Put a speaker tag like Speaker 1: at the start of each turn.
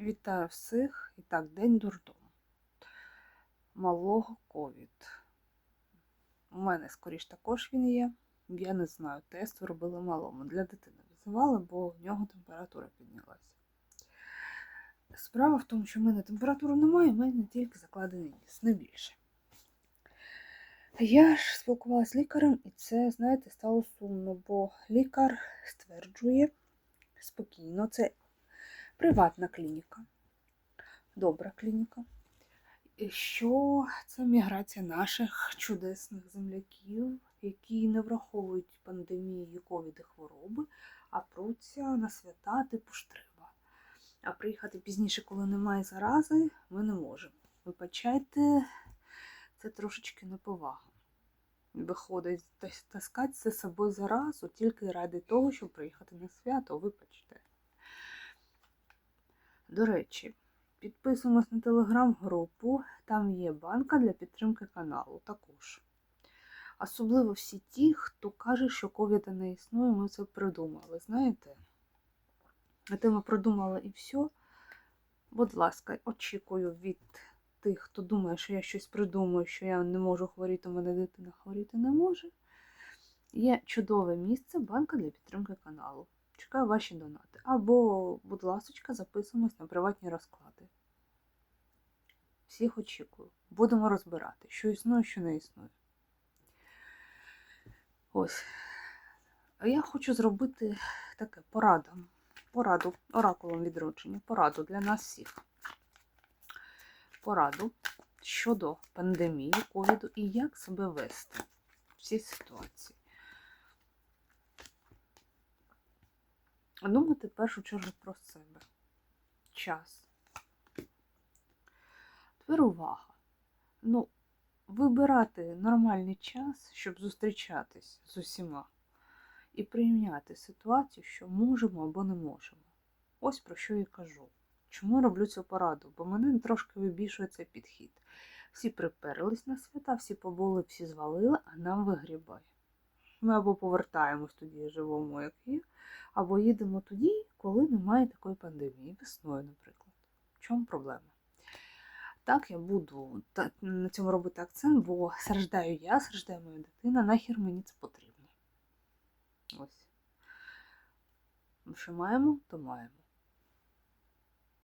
Speaker 1: Вітаю всіх. І так, день дурдому. Малого ковід. У мене, скоріш, також він є. Я не знаю, тест робили малому. Для дитини визивали, бо в нього температура піднялася. Справа в тому, що в мене температури немає, в мене тільки закладений ніс, не більше. Я ж спілкувалася з лікарем, і це, знаєте, стало сумно, бо лікар стверджує спокійно, це приватна клініка, добра клініка, що це міграція наших чудесних земляків, які не враховують пандемію ковід і хвороби, а пруться на свята типу штриба. А приїхати пізніше, коли немає зарази, ми не можемо. Вибачайте, це трошечки неповага. Виходить, таскати за собою заразу тільки ради того, щоб приїхати на свято, вибачте. До речі, підписуємось на телеграм-групу, там є банка для підтримки каналу також. Особливо всі ті, хто каже, що ковіда не існує, ми це придумали. Знаєте? Те ми придумали і все. Будь ласка, очікую від тих, хто думає, що я щось придумаю, що я не можу хворіти, у мене дитина хворіти не може. Є чудове місце банка для підтримки каналу. Чекаю ваші донати. Або, будь ласочка, записуємось на приватні розклади. Всіх очікую. Будемо розбирати, що існує, що не існує. Ось. Я хочу зробити таке пораду. Пораду оракулом відродження. Пораду для нас всіх. Пораду щодо пандемії ковіду і як себе вести в цій ситуації. Думати в першу чергу про себе. Час. Тепер увага. Ну, вибирати нормальний час, щоб зустрічатись з усіма. І прийняти ситуацію, що можемо або не можемо. Ось про що я кажу. Чому роблю цю пораду? Бо мене трошки вибішує цей підхід. Всі приперлись на свята, всі побули, всі звалили, а нам вигрібає. Ми або повертаємось тоді живому, як є, або їдемо тоді, коли немає такої пандемії, весною, наприклад. В чому проблема? Так, я буду на цьому робити акцент, бо страждаю я, страждає моя дитина, нахер мені це потрібно. Ось. Що маємо, то маємо.